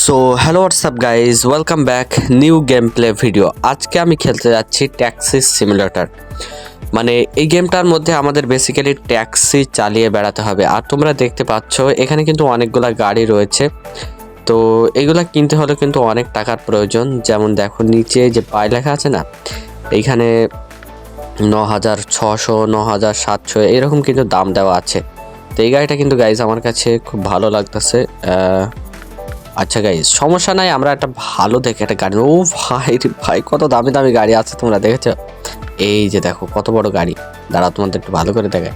So hello WhatsApp guys welcome back new game play video আজকে আমি খেলতে যাচ্ছি ট্যাক্সি সিমুলেটর মানে এই গেমটার মধ্যে আমাদের বেসিক্যালি ট্যাক্সি চালিয়ে বেড়াতে হবে। আর তোমরা দেখতে পাচ্ছ, এখানে কিন্তু অনেকগুলা গাড়ি রয়েছে। তো, এগুলা কিনতে হলে কিন্তু অনেক টাকার প্রয়োজন। যেমন দেখো, নিচে যে পায় লেখা আছে না, এইখানে ন হাজার ছশো ন হাজার সাতশো, এরকম কিন্তু দাম দেওয়া আছে। তো, এই গাড়িটা কিন্তু গাইজ আমার কাছে খুব ভালো লাগতেছে। আচ্ছা গাইজ সমস্যা নাই, আমরা একটা ভালো দেখে একটা গাড়ি ও ভাই ভাই, কত দামি দামি গাড়ি আছে তোমরা দেখেছ? এই যে দেখো, কত বড় গাড়ি। দাঁড়া তোমাদের একটু ভালো করে দেখায়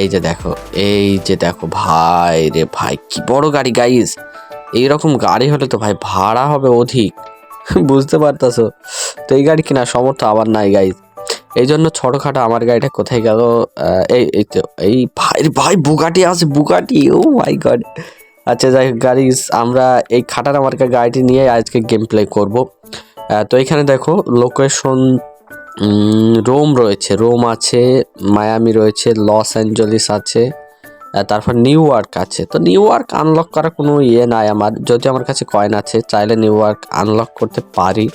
এই যে দেখো, এই যে দেখো, ভাই রে ভাই, কি বড় গাড়ি গাইজ এইরকম গাড়ি হলে তো ভাই ভাড়া হবে অধিক। বুঝতে পারতাছো? তো এই গাড়ি কেনার সমর্থ আবার নাই গাইজ এই জন্য ছোটখাটো আমার গাড়িটা কোথায় গেল? এই এই তো, এই ভাই ভাই, বুগাটি আছে, বুগাটি। ও মাই গড আচ্ছা যাই গাড়ি আমরা এই খাটার মার্কা গাড়িটি নিয়ে আজকে গেম প্লে করব। তো এখানে দেখো লোকেশন রোম রয়েছে। রোম আছে মায়ামি রয়েছে লস অ্যাঞ্জেলিস আছে তারপর নিউ ইয়র্ক আছে। তো নিউ ইয়র্ক আনলক করার কোনো ইয়ে নাই আমার। যদি আমার কাছে কয়েন আছে, চাইলে নিউ ইয়র্ক আনলক করতে পারি।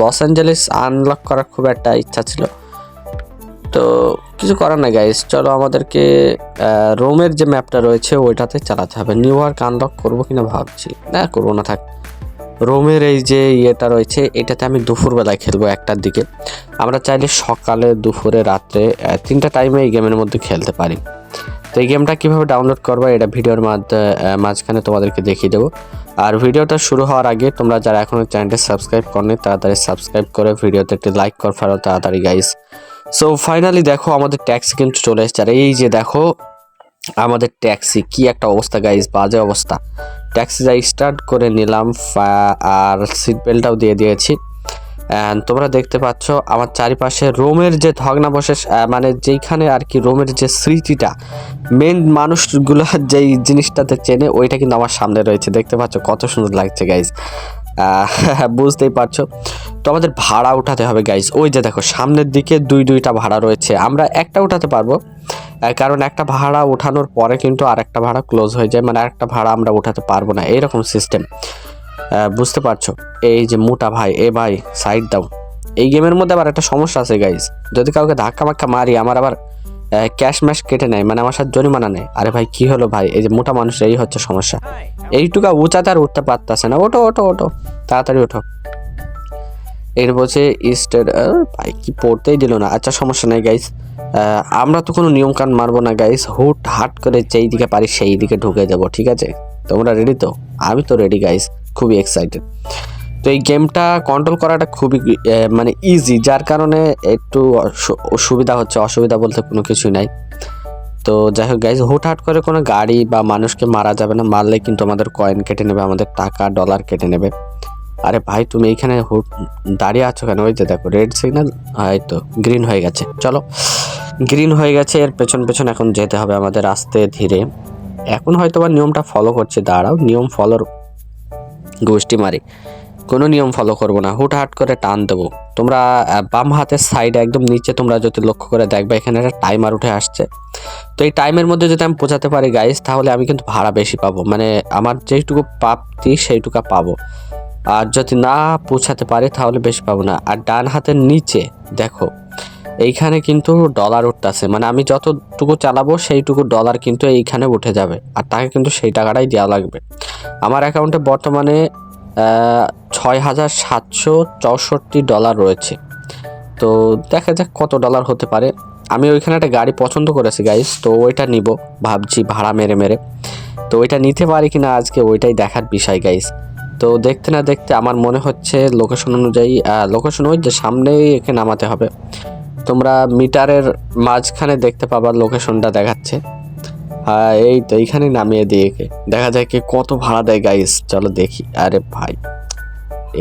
লস অ্যাঞ্জেলিস আনলক করার খুব একটা ইচ্ছা ছিল। তো কিছু করার নাই গাইস চলো আমাদেরকে রোমের যে ম্যাপটা রয়েছে, ওইটাতে চালাতে হবে। নিউ ইয়র্ক আনলক করব কিনা ভাবছি। না, করব না, থাক। রোমের এই যে ইয়েটা রয়েছে, এটাতে আমি দুপুরবেলায় খেলব একটার দিকে। আমরা চাইলে সকালে, দুপুরে, রাত্রে তিনটা টাইমে এই গেমের মধ্যে খেলতে পারি। তো এই গেমটা কীভাবে ডাউনলোড করব, এটা ভিডিওর মাঝখানে তোমাদেরকে দেখিয়ে দেবো। আর ভিডিওটা শুরু হওয়ার আগে তোমরা যারা এখনও চ্যানেলটি সাবস্ক্রাইব করনি, তাড়াতাড়ি সাবস্ক্রাইব করে ভিডিওতে একটি লাইক কর ফেরো তাড়াতাড়ি গাইস সো ফাইনালি দেখো আমাদের ট্যাক্সি কিন্তু চলে এসেছে। আর এই যে দেখো, আমাদের ট্যাক্সি কি একটা অবস্থা গাইস বাজে অবস্থা। ট্যাক্সি যাই স্টার্ট করে নিলাম আর সিট বেল্টটাও দিয়ে দিয়েছি। তোমরা দেখতে পাচ্ছ আমার চারিপাশে রোমের যে ভগ্নাবশেষ আহ, মানে যেইখানে আর কি রোমের যে স্মৃতিটা মেন মানুষগুলো যেই জিনিসটাতে চেনে ওইটা কিন্তু আমার সামনে রয়েছে। দেখতে পাচ্ছ কত সুন্দর লাগছে গাইজ বুঝতেই পারছ? তো আমাদের ভাড়া উঠাতে হবে গাইজ ওই যে দেখো সামনের দিকে দুই দুইটা ভাড়া রয়েছে। আমরা একটা উঠাতে পারব কারণ একটা ভাড়া ওঠানোর পরে কিন্তু আরেকটা ভাড়া ক্লোজ হয়ে যায়। মানে আরেকটা ভাড়া আমরা উঠাতে পারব না। এইরকম সিস্টেম বুঝতে পারছ? এই যে মোটা ভাই, এ ভাই সাইড দাও। এই গেমের মধ্যে আবার একটা সমস্যা আছে গাইজ যদি কাউকে ধাক্কা মাক্কা মারি, আমার আবার ক্যাশ ম্যাশ কেটে নেয় মানে আমার সাথে জরিমানা নেয়। আরে ভাই, কি হলো ভাই? এই যে মোটা মানুষ এই হচ্ছে সমস্যা। এইটুকা উঁচাতে আর উঠতে পারতেছে না। ওঠো ওঠো ওঠো। তাড়াতাড়ি ওঠো। এর বলছে স্টেট ভাই, কি পড়তেই দিল না। আচ্ছা সমস্যা নেই গাইস আমরা তো কোনো নিয়ম কান মারবো না গাইস হুট, হাট করে যেই দিকে পারি সেই দিকে ঢুকে যাব, ঠিক আছে? তোমরা রেডি তো? আমি তো রেডি গাইস খুবই এক্সাইটেড তো এই গেমটা কন্ট্রোল করাটা খুবই মানে ইজি যার কারণে একটু সুবিধা হচ্ছে, অসুবিধা বলতে কোনো কিছুই নাই। তো যাই হোক গাইজ হুটহাট করে কোনো গাড়ি বা মানুষকে মারা যাবে না, মারলে কিন্তু আমাদের কয়েন কেটে নেবে, আমাদের টাকা ডলার কেটে নেবে। আরে ভাই, তুমি এইখানে হুট, দাঁড়িয়ে আছো কেন? ওই যে দেখো রেড সিগন্যাল এই তো গ্রিন হয়ে গেছে। চলো গ্রিন হয়ে গেছে, এর পেছন পেছন এখন যেতে হবে আমাদের আস্তে ধীরে। এখন হয়তো বা নিয়মটা ফলো করছে, দাঁড়াও, নিয়ম ফলোর গোষ্ঠী মারি। কোনো নিয়ম ফলো করব না। হুটহাট করে টান দেবো। তোমরা বাম হাতের সাইডে একদম নিচে তোমরা যদি লক্ষ্য করে দেখবে, এখানে একটা টাইমার উঠে আসছে। তো এই টাইমের মধ্যে যদি আমি পৌঁছাতে পারি গাইস তাহলে আমি কিন্তু ভাড়া বেশি পাবো। মানে আমার যেইটুকু প্রাপ্তি, সেইটুকু পাবো। আর যদি না পৌঁছাতে পারি, তাহলে বেশি পাবো না। আর ডান হাতের নিচে, দেখো এইখানে কিন্তু ডলার উঠতেছে। মানে আমি যতটুকু চালাবো সেইটুকু ডলার কিন্তু এইখানে উঠে যাবে। আর তাকে কিন্তু সেই টাকাটাই দেওয়া লাগবে। আমার অ্যাকাউন্টে বর্তমানে ছয় হাজার সাতশো চৌষট্টি ডলার রয়েছে। তো দেখা যাক কত ডলার হতে পারে। আমি ওইখানে একটা গাড়ি পছন্দ করেছি গাইস তো ওইটা নিব। ভাবছি ভাড়া মেরে মেরে। তো ওইটা নিতে পারি কি না আজকে ওইটাই দেখার বিষয় গাইস তো দেখতে না দেখতে আমার মনে হচ্ছে লোকেশন অনুযায়ী লোকেশন ওই যে সামনেই একে নামাতে হবে। তোমরা মিটারের মাঝখানে দেখতে পাবার লোকেশনটা দেখাচ্ছে। হ্যাঁ, এই তো এইখানে নামিয়ে দিয়ে দেখা যায় কি কত ভাড়া দেয় গাইস চলো দেখি। আরে ভাই,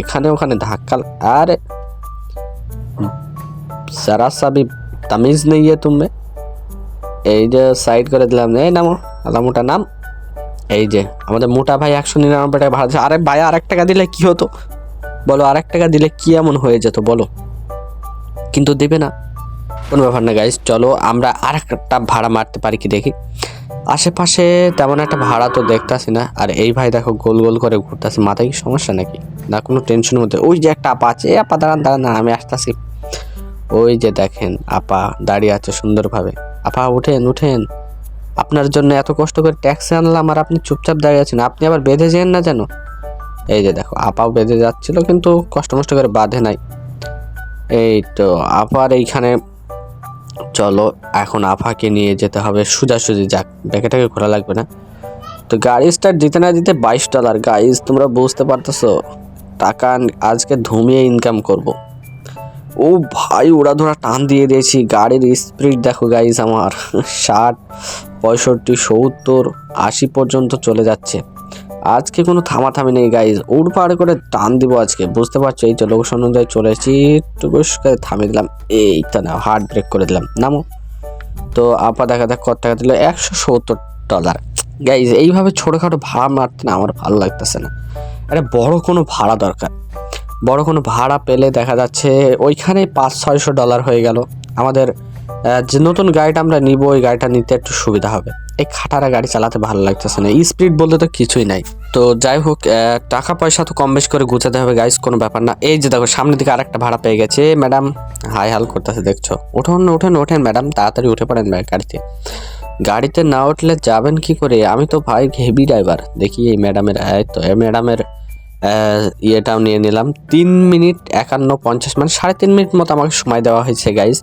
এখানে ওখানে ধাক্কা আরে সারা সাবি তামিজ নেই তুমি। এই যে সাইড করে দিলাম, এই নামো আলা মোটা নাম। এই যে, আমাদের মোটা ভাই একশো নিরানব্বই টাকা ভাড়া আরে ভাই আর এক টাকা দিলে কি হতো? বলো আর এক টাকা দিলে কি এমন হয়ে যেত, বলো। কিন্তু দেবে না। কোনো ব্যাপার না গাইস চলো আমরা আর একটা ভাড়া মারতে পারি কি দেখি। আশেপাশে তেমন একটা ভাড়া তো দেখতাছি না। আর এই ভাই দেখো গোল গোল করে ঘুরতেছে, মাথায় কি সমস্যা নাকি? না, কোনো টেনশনের মধ্যে। ওই যে একটা আপা আছে, এ আপা, দাঁড়ান দাঁড়ান, না, আমি আসতেছি। ওই যে দেখেন আপা দাঁড়িয়ে আছে সুন্দরভাবে। আপা, উঠেন উঠেন। আপনার জন্য এত কষ্ট করে ট্যাক্সি আনলাম আর আপনি চুপচাপ দাঁড়িয়ে আছেন। আপনি আবার বেঁধে যেন না যেন? এই যে দেখো, আপাও বেঁধে যাচ্ছিল, কিন্তু কষ্ট মষ্ট করে বাঁধে নাই। এই তো, আপার এইখানে চলো, এখন আফাকে নিয়ে যেতে হবে। সোজাসুজি যাক ব্যাকেটাকে ঘোরা লাগবে না। তো গাড়ি স্টার্ট দিতে না দিতে বাইশ ডলার গাইজ তোমরা বুঝতে পারতেছো, টাকা আজকে ধুমিয়ে ইনকাম করব। ও ভাই উড়াধুরা টান দিয়ে দিয়েছি। গাড়ির স্পিড দেখো গাইজ আমার, ষাট, পঁয়ষট্টি, সত্তর, আশি পর্যন্ত চলে যাচ্ছে। আজকে কোনো থামাথামি নেই গাইজ উড় পাড় করে টান দিব আজকে, বুঝতে পারছ? এই তো লোকেশন অনুযায়ী চলে এসেছি, একটু করে থামিয়ে দিলাম। এই তো না হার্ড ব্রেক করে দিলাম। নামো। তো আপা দেখা দেখ কত টাকা দিল। একশো সত্তর ডলার গাইজ এইভাবে ছোটোখাটো ভাড়া মারতে না আমার ভালো লাগতেছে না। একটা বড় কোনো ভাড়া দরকার। বড় কোনো ভাড়া পেলে দেখা যাচ্ছে ওইখানে পাঁচ ছয়শো ডলার হয়ে গেল। আমাদের যে নতুন গাড়িটা আমরা নিব, ওই গাড়িটা নিতে একটু সুবিধা হবে। এই খাটারা গাড়ি চালাতে ভালো লাগতেছে না। স্পিড বলতে তো কিছুই নাই। তো যাই হোক টাকা পয়সা তো কম বেশ করে গুছাতে হবে গাইস কোনো ব্যাপার না। এই যে দেখো, সামনের দিকে আরেকটা ভাড়া পেয়ে গেছে। ম্যাডাম, হাই হাল করতেছে, দেখছ? উঠুন উঠেন ওঠেন, ম্যাডাম, তাড়াতাড়ি উঠে পড়েন গাড়িতে। গাড়িতে না উঠলে যাবেন কি করে? আমি তো ভাই হেভি ড্রাইভার দেখি এই ম্যাডামের তো। এই ম্যাডামের ইয়েটাও নিয়ে নিলাম। তিন মিনিট একান্ন পঞ্চাশ মানে সাড়ে তিন মিনিট মতো আমাকে সময় দেওয়া হয়েছে গাইজ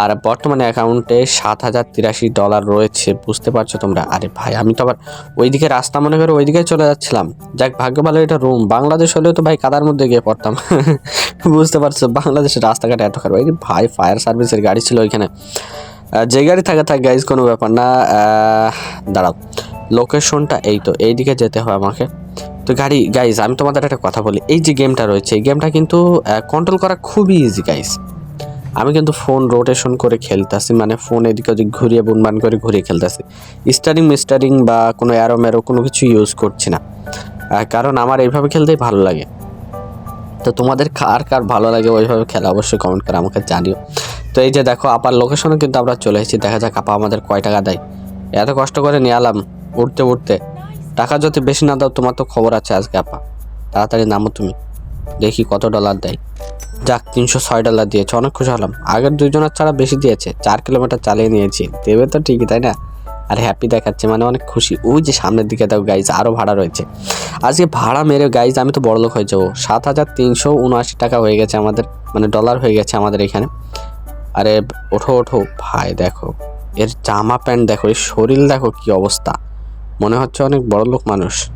আর বর্তমানে অ্যাকাউন্টে সাত হাজার তিরাশি ডলার রয়েছে, বুঝতে পারছ তোমরা? আরে ভাই, আমি তো আবার ওইদিকে রাস্তা মনে করে ওইদিকে চলে যাচ্ছিলাম। যাক, ভাগ্য ভালো, এটা রুম বাংলাদেশ হলেও তো ভাই কাদার মধ্যে গিয়ে পড়তাম। বুঝতে পারছ, বাংলাদেশের রাস্তাঘাট এত খারাপ। ভাই ফায়ার সার্ভিসের গাড়ি ছিল ওইখানে। যে গাড়ি থাকে থাক গাইজ কোনো ব্যাপার না। দাঁড়াও লোকেশনটা এই তো, এইদিকে যেতে হবে আমাকে। তো গাড়ি গাইজ আমি তোমাদের একটা কথা বলি। এই যে গেমটা রয়েছে, এই গেমটা কিন্তু কন্ট্রোল করা খুবই ইজি গাইজ আমি কিন্তু ফোন রোটেশন করে খেলতেছি মানে ফোন এদিকে ওদিক ঘুরিয়ে, বুনবান করে ঘুরিয়ে খেলতেছি। স্টারিং মিস্টারিং বা কোনো অ্যারো ম্যারো কোনো কিছু ইউজ করছি না। কারণ আমার এইভাবে খেলতেই ভালো লাগে। তো তোমাদের কার কার ভালো লাগে ওইভাবে খেলা অবশ্যই কমেন্ট করে আমাকে জানিও। তো এই যে দেখো আপার লোকেশনে কিন্তু আমরা চলে এসেছি। দেখা যাক আপা আমাদের কয় টাকা দেয়। এত কষ্ট করে নিয়ে আলাম উঠতে উঠতে। টাকা যদি বেশি না দাও, তোমার তো খবর আছে আজকে, আপা। তাড়াতাড়ি নামো তুমি। দেখি কত ডলার দেয়। যাক, তিনশো ছয় ডলার দিয়েছে, অনেক খুশি হলাম। আগের দুজনের ছাড়া বেশি দিয়েছে, চার কিলোমিটার চালিয়ে নিয়েছি। দেবে তো ঠিকই, তাই না? আর হ্যাপি দেখাচ্ছে মানে অনেক খুশি। ওই যে সামনের দিকে দাও গাইজ আরও ভাড়া রয়েছে। আজকে ভাড়া মেরে গাইজ আমি তো বড়লোক হয়ে যাব। সাত হাজার তিনশো উনআশি টাকা হয়ে গেছে আমাদের মানে ডলার হয়ে গেছে আমাদের এখানে। আরে, ওঠো ওঠো। ভাই, দেখো, এর জামা প্যান্ট দেখো, এর শরীর দেখো কি অবস্থা। মনে হচ্ছে অনেক বড় লোক মানুষ।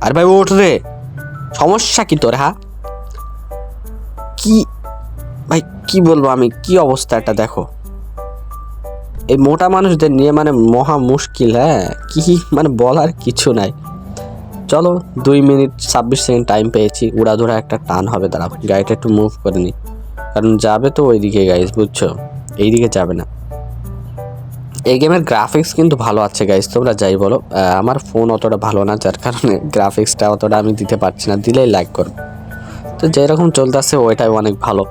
আর ভাই, ওঠ রে। সমস্যা কি তোর হ্যাঁ কি ভাই, কি বলব আমি? কি অবস্থা এটা, দেখো। এই মোটা মানুষদের নিয়ে মানে মহা মুশকিল হ্যাঁ? কি মানে বলার কিছু নাই। চলো, দুই মিনিট ছাব্বিশ সেকেন্ড টাইম পেয়েছি। উড়াধুরা একটা টান হবে, দাঁড়াও। গাড়িটা একটু মুভ করে নি। কারণ যাবে তো ওইদিকে গাইজ বুঝছ? এইদিকে যাবে না। এই গেমের গ্রাফিক্স কিন্তু ভালো আছে গাইজ তোমরা যাই বলো আমার ফোন অতটা ভালো না, যার কারণে গ্রাফিক্সটা অতটা আমি দিতে পারছি না। দিলেই লাইক করো তো যেরকম চলতেছে, ওইটাই অনেক ভালো।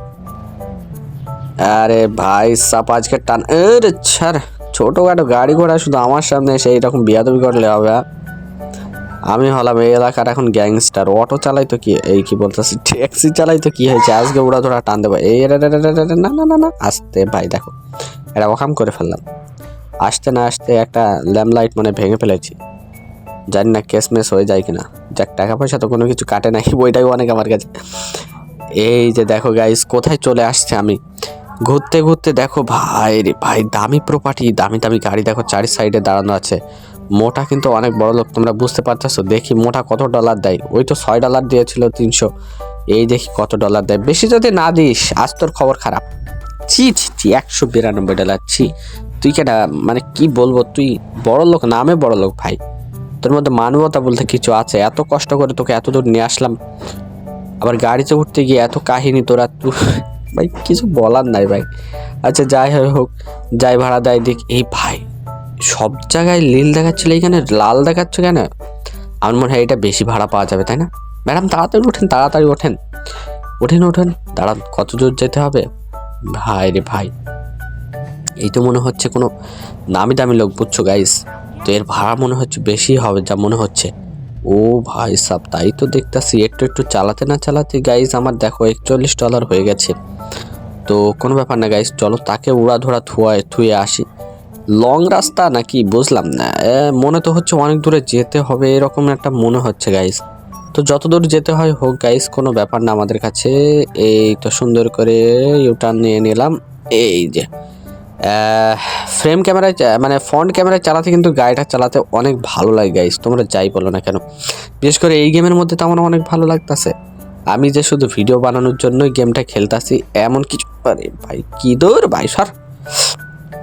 আরে ভাই, সাপ আজকে টান এর ছাড়। ছোটোখাটো গাড়ি ঘোড়া শুধু আমার সামনে এসে এইরকম বিয়াদবি করলে হবে হ্যাঁ? আমি হলাম এই এলাকার এখন গ্যাংস্টার অটো চালাই তো কি এই কি বলতেছি? ট্যাক্সি চালাই তো কি হয়েছে? আজকে ওরা ধরা টান দেবো এই না না না না, আসতে ভাই, দেখো। এটা ওখাম করে ফেললাম। আসতে না আসতে একটা ল্যাম্প লাইট মানে ভেঙে ফেলেছি। জানি না কেস মেস হয়ে যায় কিনা। যাক, টাকা পয়সা তো কোনো কিছু কাটে নাই বইটাই অনেক আমার কাছে। এই যে দেখো গাইস কোথায় চলে আসছে আমি? ঘুরতে ঘুরতে দেখো ভাই রে ভাই, দামি প্রপার্টি দামি দামি গাড়ি দেখো, চারি সাইডে দাঁড়ানো আছে। মোটা কিন্তু অনেক বড় লোক, তোমরা বুঝতে পারতেছো? দেখি মোটা কত ডলার দেয়? ওই তো ছয় ডলার দিয়েছিল তিনশো। এই দেখি কত ডলার দেয়? বেশি যদি না দিস, আজ তোর খবর খারাপ। ছি ছি ছি, একশো বিরানব্বই ডলার ছি। তুই কেটা মানে কি বলব, তুই বড় লোক, নামে বড় লোক ভাই। তোর মধ্যে মানবতা বলতে কিছু আছে? এত কষ্ট করে তোকে এত দূর নিয়ে আসলাম। আবার গাড়িতে উঠতে গিয়ে এত কাহিনী তোরা, তুই ভাই, কিছু বলার নাই ভাই। আচ্ছা যাই হোক, যাই ভাড়া দেয় দিক এই ভাই, সব জায়গায় নীল দেখাচ্ছিল এখানে লাল দেখাচ্ছ কেন? আমার মনে হয় এটা বেশি ভাড়া পাওয়া যাবে, তাই না? ম্যাডাম, তাড়াতাড়ি ওঠেন তাড়াতাড়ি ওঠেন। ওঠেন ওঠেন, দাঁড়ান, কত দূর যেতে হবে? ভাই রে ভাই এই তো মনে হচ্ছে কোনো নামি দামি লোক, বুঝছ গাইস তো এর ভাড়া মনে হচ্ছে বেশি হবে যা মনে হচ্ছে। ও ভাই সাব, তাই তো দেখতাছি, একটু একটু চালাতে না চালাতে গাইস আমার দেখো একচল্লিশ ডলার হয়ে গেছে। তো কোনো ব্যাপার না গাইস চলো তাকে উড়া ধরা থুয়া আসি। লং রাস্তা নাকি? বুঝলাম না। মনে তো হচ্ছে অনেক দূরে যেতে হবে, এরকম একটা মনে হচ্ছে গাইস তো যত দূর যেতে হয় হোক গাইস কোনো ব্যাপার না আমাদের কাছে। এই তো সুন্দর করে ইউটার্ন নিয়ে নিলাম। এই যে। ফ্রেম ক্যামেরায় মানে ফ্রন্ট ক্যামেরায় চালাতে কিন্তু গাড়িটা চালাতে অনেক ভালো লাগে গাইস তোমরা যাই বলো না কেন। বিশেষ করে এই গেমের মধ্যে তো আমার অনেক ভালো লাগতাছে। আমি যে শুধু ভিডিও বানানোর জন্যই গেমটা খেলতাছি, এমন কিছু আরে ভাই, কি দূর ভাই, সর।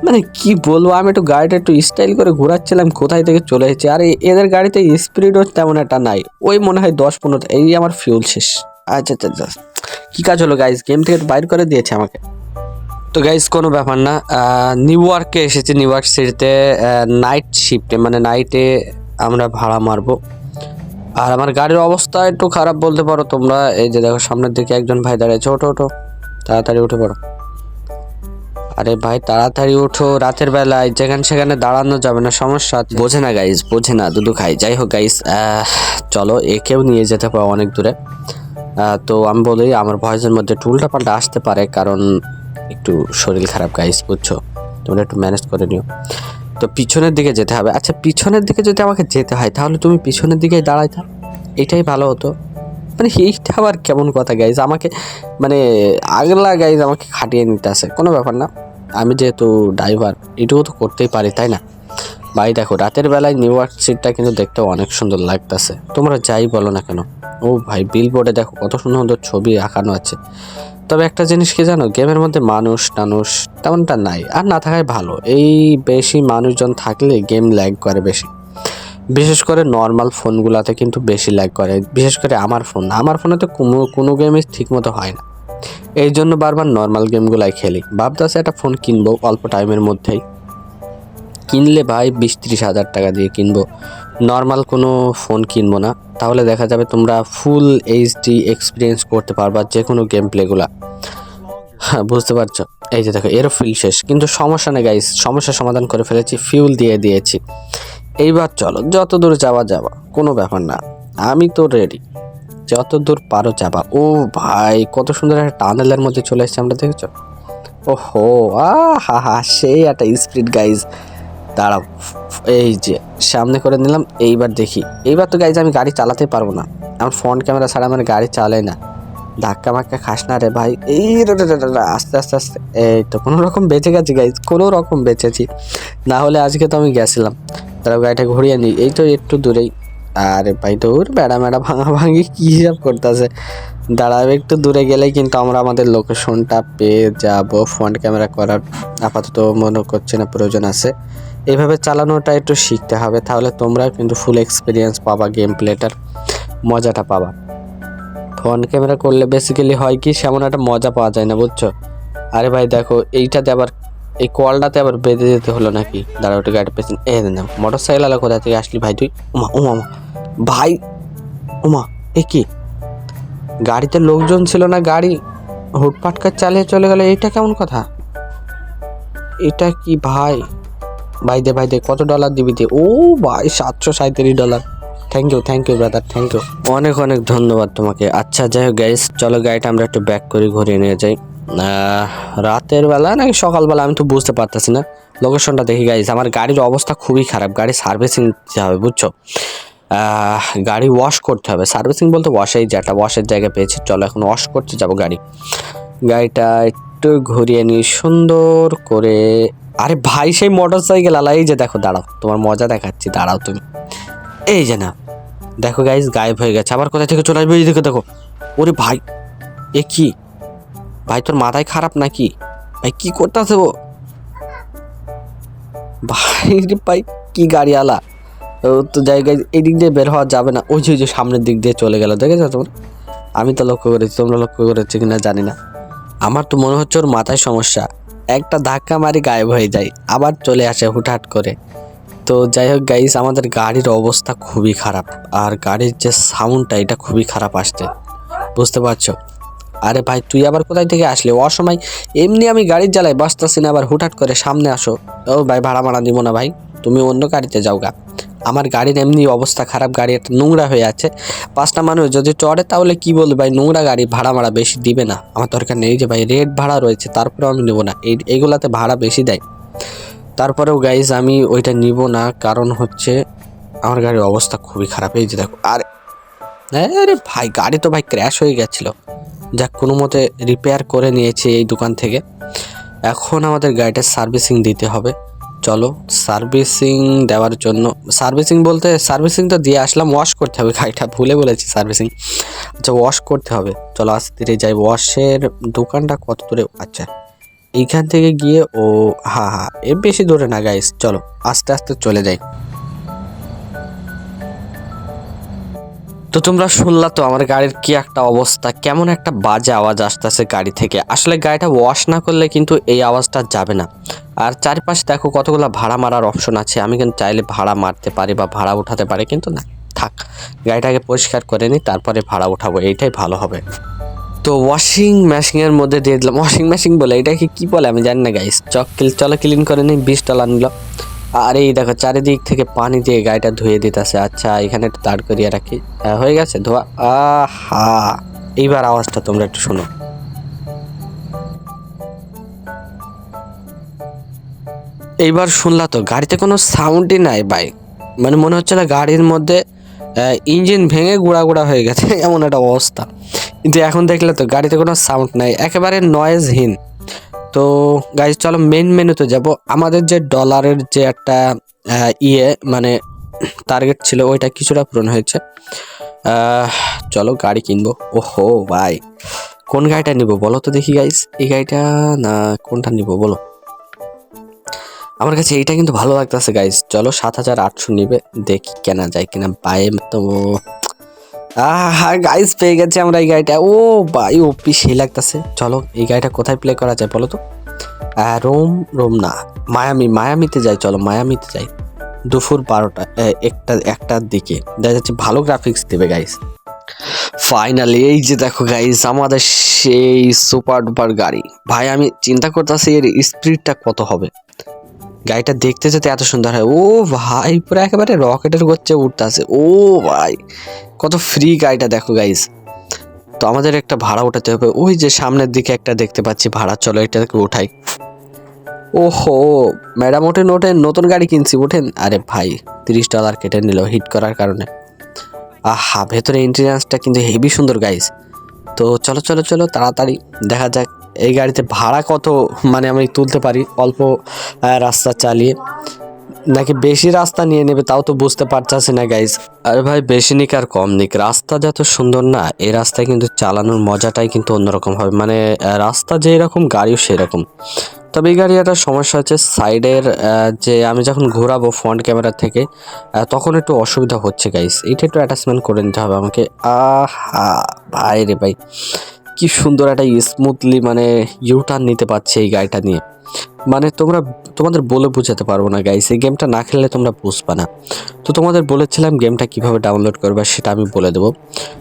মানে কি বলব, আমি একটু গাড়িটা একটু স্টাইল করে ঘোরাচ্ছিলাম, কোথায় থেকে চলে এসেছি। আর, এদের গাড়িতে স্পিডও তেমন একটা নাই। ওই মনে হয় দশ পনেরো, এই আমার ফিউল শেষ। আচ্ছা আচ্ছা আচ্ছা। কী কাজ হলো গাইস গেম থেকে বাইর করে দিয়েছে আমাকে। তো গাইজ কোনো ব্যাপার না নিউ ইয়র্কে এসেছি নিউ ইয়র্ক সিটিতে নাইট শিফটে মানে নাইটে আমরা ভাড়া মারবো। আর আমার গাড়ির অবস্থা একটু খারাপ বলতে পারো তোমরা, এই যে দেখো সামনের দিকে একজন ভাই দাঁড়িয়েছে ওঠো ওঠো, তাড়াতাড়ি উঠে পড়ো। আরে ভাই, তাড়াতাড়ি ওঠো রাতের বেলায় যেখানে সেখানে দাঁড়ানো যাবে না, সমস্যা বোঝে না গাইস বোঝে না দুদু খাই। যাই হোক গাইস চলো একেও নিয়ে যেতে পারো অনেক দূরে। তো আমি বলি, আমার ভয়েসের মধ্যে টুলটা পাল্টা আসতে পারে, কারণ একটু শরীর খারাপ গাইস বুঝছ? তোমরা একটু ম্যানেজ করে নিও। তো পিছনের দিকে যেতে হবে। আচ্ছা পিছনের দিকে যদি আমাকে যেতে হয়, তাহলে তুমি পিছনের দিকেই দাঁড়াইতা এটাই ভালো হতো। মানে এইটা আবার কেমন কথা গাইজ আমাকে মানে আগলা গাইজ আমাকে খাটিয়ে নিতে আসে কোনো ব্যাপার না। আমি যেহেতু ড্রাইভার এটুকু তো করতেই পারি, তাই না? ভাই, দেখো, রাতের বেলায় নিউ ইয়র্ক সিটটা কিন্তু দেখতে অনেক সুন্দর লাগতেছে। তোমরা যাই বলো না কেন। ও ভাই বিল বোর্ডে দেখো, কত সুন্দর সুন্দর ছবি আঁকানো আছে। তবে একটা জিনিস কি জানো? গেমের মধ্যে মানুষ টানুষ তেমনটা নাই। আর না থাকাই ভালো। এই বেশি মানুষজন থাকলে গেম ল্যাগ করে বেশি। বিশেষ করে নর্মাল ফোনগুলোতে কিন্তু বেশি ল্যাগ করে। বিশেষ করে আমার ফোন। আমার ফোনে তো কোনো কোনো গেমই ঠিকমতো হয় না। এই জন্য বারবার নর্মাল গেমগুলাই খেলি। ভাবতেছে একটা ফোন কিনবো অল্প টাইমের মধ্যেই। কিনলে ভাই বিশ ত্রিশ হাজার টাকা দিয়ে কিনবো। নর্মাল কোনো ফোন কিনবো না। তাহলে দেখা যাবে তোমরা ফুল এইচডি এক্সপিরিয়েন্স করতে পারবা যে কোনো গেম প্লেগুলা হ্যাঁ বুঝতে পারছ? এই যে দেখো, এরও ফিল শেষ। কিন্তু সমস্যা নেই গাইস সমস্যা সমাধান করে ফেলেছি ফিউল দিয়ে দিয়েছি। এইবার চলো, যত দূর যাওয়া যাবা কোনো ব্যাপার না। আমি তো রেডি যত দূর পারো যাবা। ও ভাই, কত সুন্দর একটা টানেলের মধ্যে চলে এসেছে আমরা, দেখেছ? ওহো আ হা হা সেই একটা স্পিড গাইজ দাঁড়াও, এই যে সামনে করে নিলাম, এইবার দেখি। এইবার তো গাইজ আমি গাড়ি চালাতে পারব না। আমার ফ্রন্ট ক্যামেরা ছাড়া আমার গাড়ি চালাই না। ধাক্কা মাক্কা খাস না রে ভাই। এই আস্তে আস্তে আস্তে। এই তো কোনো রকম বেঁচে গেছি গাইজ কোনো রকম বেঁচেছি। না হলে আজকে তো আমি গেছিলাম। তারা গাড়িটা ঘুরিয়ে নিই। এই তো একটু দূরেই। আরে ভাই, তোর বেড়া মেড়া ভাঙা ভাঙি কী হিসাব করতেছে? দাঁড়াবে একটু দূরে গেলেই কিন্তু আমরা আমাদের লোকেশনটা পেয়ে যাব। ফ্রন্ট ক্যামেরা করার আপাতত মনে করছে না, প্রয়োজন আছে। এইভাবে চালানোটা একটু শিখতে হবে, তাহলে তোমরা কিন্তু ফুল এক্সপিরিয়েন্স পাবা গেম প্লেটার মজাটা পাবা। ফোন ক্যামেরা করলে বেসিক্যালি হয় কি, সেমন একটা মজা পাওয়া যায় না, বুঝছ? আরে ভাই দেখো, এইটাতে আবার, এই কলটাতে আবার বেঁধে যেতে হলো নাকি? দাঁড়া ওটা গাড়ি পেছন এ না মোটর সাইকেল আলা কোথা থেকে আসলি ভাই তুই? উমা উমা। ভাই, উমা, এ কি? গাড়িতে লোকজন ছিল না, গাড়ি হুটপাটকা চালিয়ে চলে গেল, এইটা কেমন কথা? এটা কি ভাই? ভাই দে ভাই দে কত ডলার দিবি দে ও ভাই, সাতশো সাঁত্রিশ dollar thank you thank you brother thank you অনেক অনেক ধন্যবাদ তোমাকে। আচ্ছা যাই হোক গাইস চলো গাড়িটা আমরা একটু ব্যাক করে ঘুরিয়ে নিয়ে যাই। রাতের বেলা নাকি সকালবেলা আমি তো বুঝতে পারতেছি না। লোকেশনটা দেখি গাইস আমার গাড়ির অবস্থা খুবই খারাপ। গাড়ি সার্ভিসিং দিতে হবে, বুঝছ? গাড়ি ওয়াশ করতে হবে। সার্ভিসিং বলতে ওয়াশেই যেটা ওয়াশের জায়গা পেয়েছি। চলো এখন ওয়াশ করতে যাব গাড়ি। গাড়িটা একটু ঘুরিয়ে নিই, সুন্দর করে আরে ভাই, সেই মোটর সাইকেল আলা, এই যে দেখো, দাঁড়াও, তোমার মজা দেখাচ্ছি, দাঁড়াও তুমি। এই যে না, দেখো গাইস গায়েব হয়ে গেছে, আবার কোথায় থেকে চলে আসবে এই দেখো দেখো। ওরে ভাই, এ কি? ভাই, তোর মাথায় খারাপ নাকি? ভাই, কি করতেছে ও? ভাই ভাই, কি গাড়িওয়ালা ও তো জায়গায় এই দিক দিয়ে বের হওয়া যাবে না। ওই যে ওই যে সামনের দিক দিয়ে চলে গেল, দেখেছ তোমরা? আমি তো লক্ষ্য করেছি, তোমরা লক্ষ্য করেছ কিনা জানি না। আমার তো মনে হচ্ছে ওর মাথায় সমস্যা। একটা ধাক্কা মারি গায়েব হয়ে যায়, আবার চলে আসে হুটহাট করে। তো যাই হোক গাইস আমাদের গাড়ির অবস্থা খুবই খারাপ, আর গাড়ির যে সাউন্ডটা এটা খুবই খারাপ আসছে। বুঝতে পারছ? আরে ভাই, তুই আবার কোথায় থেকে আসলে? অসময় এমনি আমি গাড়ি চালাই বাসতাছি না, আবার হুটহাট করে সামনে আসো। ও ভাই, ভাড়া মারা দিব না ভাই, তুমি অন্য গাড়িতে যাও গা আমার গাড়ির এমনি অবস্থা খারাপ, গাড়ি একটা নোংরা হয়ে আছে। পাঁচটা মানুষ যদি চড়ে, তাহলে কি বলবে ভাই? নোংরা গাড়ি ভাড়া মারা বেশি দিবে না। আমার দরকার নেই যে ভাই রেট ভাড়া রয়েছে, তারপরেও আমি নেব না। এই, এইগুলাতে ভাড়া বেশি দেয়। তারপরেও গাইজ আমি ওইটা নিব না। কারণ হচ্ছে, আমার গাড়ির অবস্থা খুবই খারাপ। এই যে দেখো, আর আরে ভাই, গাড়ি তো ভাই ক্র্যাশ হয়ে গেছিল। যাক, কোনো মতে রিপেয়ার করে নিয়েছি এই দোকান থেকে। এখন আমাদের গাড়িটা সার্ভিসিং দিতে হবে। চলো, সার্ভিসিং দেওয়ার জন্য, সার্ভিসিং বলতে সার্ভিসিং তো দিয়ে আসলাম ওয়াশ করতে হবে, গাড়িটা ভুলে বলেছি সার্ভিসিং। আচ্ছা ওয়াশ করতে হবে, চলো আস্তে ধীরে যাই ওয়াশের দোকানটা কত দূরে? আচ্ছা এইখান থেকে গিয়ে ও, হা হা, এ বেশি দূরে না গাইস চলো, আস্তে আস্তে চলে যাই। তো তোমরা শুনলা তো, আমার গাড়ির কি একটা অবস্থা, কেমন একটা বাজে আওয়াজ আসতেছে গাড়ি থেকে। আসলে গাড়িটা ওয়াশ না করলে কিন্তু এই আওয়াজটা যাবে না। আর চারিপাশে দেখো কতগুলো ভাড়া মারার অপশন আছে। আমি কিন্তু চাইলে ভাড়া মারতে পারি বা ভাড়া উঠাতে পারি, কিন্তু না, থাক, গাড়িটাকে পরিষ্কার করে নিই, তারপরে ভাড়া উঠাবো, এইটাই ভালো হবে। তো ওয়াশিং মেশিনের মধ্যে দিয়ে দিলাম। ওয়াশিং মেশিন বলে, এটাকে কি বলে আমি জানি না গাইস চক চলো ক্লিন করে নিই বিশ ডলার নিল আর এই দেখো, চারিদিক থেকে পানি দিয়ে গাড়িটা ধুয়ে দিতেছে। আচ্ছা এখানে একটু দাঁড় করিয়ে রাখি। হয়ে গেছে, ধোয়া। আহা, এইবার আওয়াজটা তোমরা একটু শোনো। এইবার শুনলা তো, গাড়িতে কোনো সাউন্ডই নাই বাইক মানে মনে হচ্ছে না গাড়ির মধ্যে ইঞ্জিন ভেঙে গুঁড়া গুঁড়া হয়ে গেছে, এমন একটা অবস্থা। কিন্তু এখন দেখলে তো গাড়িতে কোনো সাউন্ড নাই, একেবারে নয়েজহীন তো গাইজ চলো মেন মেনুতে যাব। আমাদের যে ডলারের যে একটা ইয়ে মানে টার্গেট ছিল, ওইটা কিছুটা পূরণ হয়েছে। চলো গাড়ি কিনবো। ওহো, ভাই। কোন গাড়িটা নিব বলো তো দেখি গাইস এই গাড়িটা না, কোনটা নিব বলো। আমার কাছে এইটা কিন্তু ভালো লাগতেছে গাইজ চলো সাত হাজার আটশো নিবে, দেখি কেনা যায় কিনা বায়ে তো আহা গাইস পেয়ে গেছে আমরা এই গাড়িটা। ও ভাই ওপি সেই লাগতেছে। চলো, এই গাড়িটা কোথায় প্লে করা যায় বলো তো? রোম রোম না মায়ামি, মায়ামিতে যাই, চলো, মায়ামিতে যাই। দুপুর বারোটা একটা, একটার দিকে। দেখা যাচ্ছে ভালো গ্রাফিক্স দেবে গাইস ফাইনালি এই যে দেখো গাইজ আমাদের সেই সুপার ডুপার গাড়ি। ভাই, আমি চিন্তা করতেছি এর স্পিডটা কত হবে। গাড়িটা দেখতে যেতে এত সুন্দর হয়। ও ভাই, পুরো একেবারে রকেটের গোচ্ছে উঠতে উঠতেছে। ও ভাই, কত ফ্রি গাড়িটা দেখো গাইজ তো আমাদের একটা ভাড়া উঠাতে হবে। ওই যে সামনের দিকে একটা দেখতে পাচ্ছি ভাড়া। চলো এটাকে উঠাই। ওহো, ম্যাডাম ওঠেন ওঠেন, নতুন গাড়ি কিনছি, ওঠেন। আরে ভাই, তিরিশ ডলার কেটে নিল হিট করার কারণে। আহা, ভেতরে ইন্টেরিয়ান্সটা কিন্তু হেভি সুন্দর গাইজ তো চলো চলো চলো, তাড়াতাড়ি দেখা যাক। এই গাড়িতে ভাড়া কত মানে আমি তুলতে পারি অল্প রাস্তা চালিয়ে? নাকি বেশি রাস্তা নিয়ে নেবে তাও তো বুঝতে পারতাছি না গাইজ আরে ভাই, বেশি নিক আর কম নিক। রাস্তা যত সুন্দর না, এই রাস্তায় কিন্তু চালানোর মজাটাই কিন্তু অন্যরকম হবে। মানে রাস্তা যেই রকম গাড়িও সেই রকম তবে এই গাড়ি একটা সমস্যা হচ্ছে, সাইডের যে আমি যখন ঘোরাবো ফ্রন্ট ক্যামেরা থেকে তখন একটু অসুবিধা হচ্ছে গাইস এটা একটু অ্যাটাচমেন্ট করে নিতে হবে আমাকে। আহা, ভাই রে ভাই। কি সুন্দর একটা স্মুথলি মানে ইউটার্ন নিতে পারছে এই গাড়িটা নিয়ে। মানে তোমরা, তোমাদের বলে বোঝাতে পারব না গাইস এই গেমটা না খেললে তোমরা বুঝবে না। তো তোমাদের বলেছিলাম গেমটা কীভাবে ডাউনলোড করবে সেটা আমি বলে দেবো।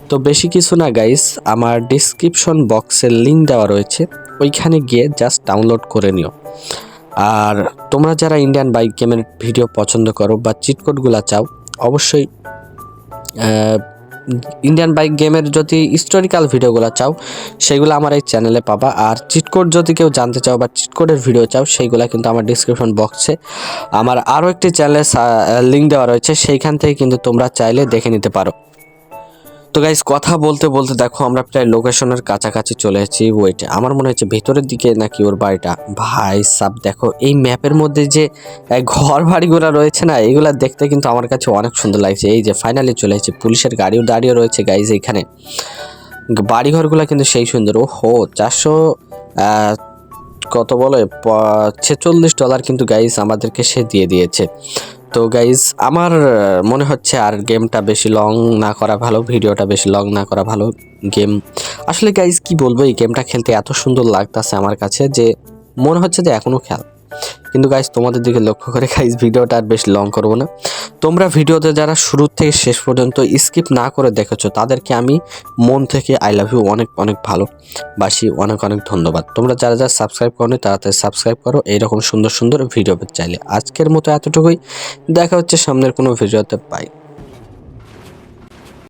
তো বেশি কিছু না গাইস আমার ডিসক্রিপশন বক্সের লিঙ্ক দেওয়া রয়েছে, ওইখানে গিয়ে জাস্ট ডাউনলোড করে নিও। আর তোমরা যারা ইন্ডিয়ান বাইক গেমের ভিডিও পছন্দ করো বা চিটকোডগুলো চাও, অবশ্যই ইন্ডিয়ান বাইক গেমের যদি হিস্টোরিক্যাল ভিডিওগুলো চাও, সেগুলো আমার এই চ্যানেলে পাবা। আর চিটকোড যদি কেউ জানতে চাও বা চিটকোডের ভিডিও চাও সেইগুলো কিন্তু আমার ডিসক্রিপশন বক্সে আমার আরও একটি চ্যানেলে লিঙ্ক দেওয়া রয়েছে, সেইখান থেকে কিন্তু তোমরা চাইলে দেখে নিতে পারো। তো গাইজ কথা বলতে বলতে দেখো, আমরা প্রায় লোকেশনের কাছাকাছি চলে এসেছি। ওয়েটে আমার মনে হচ্ছে ভেতরের দিকে নাকি ওর বাড়িটা? ভাই সাব, দেখো, এই ম্যাপের মধ্যে যে ঘর বাড়িগুলো রয়েছে না, এগুলা দেখতে কিন্তু আমার কাছে অনেক সুন্দর লাগছে। এই যে ফাইনালি চলে এসেছি, পুলিশের গাড়িও দাঁড়িয়ে রয়েছে গাইজ এইখানে বাড়িঘরগুলো কিন্তু সেই সুন্দর। ও হো চারশো কত বলে ছেচল্লিশ ডলার কিন্তু গাইজ আমাদেরকে সে দিয়ে দিয়েছে। তো গাইজ আমার মনে হচ্ছে আর গেমটা বেশি লং না করা ভালো ভিডিওটা বেশি লং না করা ভালো গেম আসলে গাইজ কি বলব, এই গেমটা খেলতে এত সুন্দর লাগতেছে আমার কাছে যে মনে হচ্ছে যে এখনও খেল কিন্তু গাইজ তোমাদের দিকে লক্ষ্য করে গাইজ ভিডিওটা আর বেশ লং করব না। তোমরা ভিডিওতে যারা শুরু থেকে শেষ পর্যন্ত স্কিপ না করে দেখেছ, তাদেরকে আমি মন থেকে আই লাভ ইউ অনেক অনেক ভালো বাসি, অনেক অনেক ধন্যবাদ। তোমরা যারা যারা সাবস্ক্রাইব করো তাড়াতাড়ি সাবস্ক্রাইব করো এইরকম সুন্দর সুন্দর ভিডিও চাইলে। আজকের মতো এতটুকুই। দেখা হচ্ছে সামনের কোনো ভিডিওতে পাই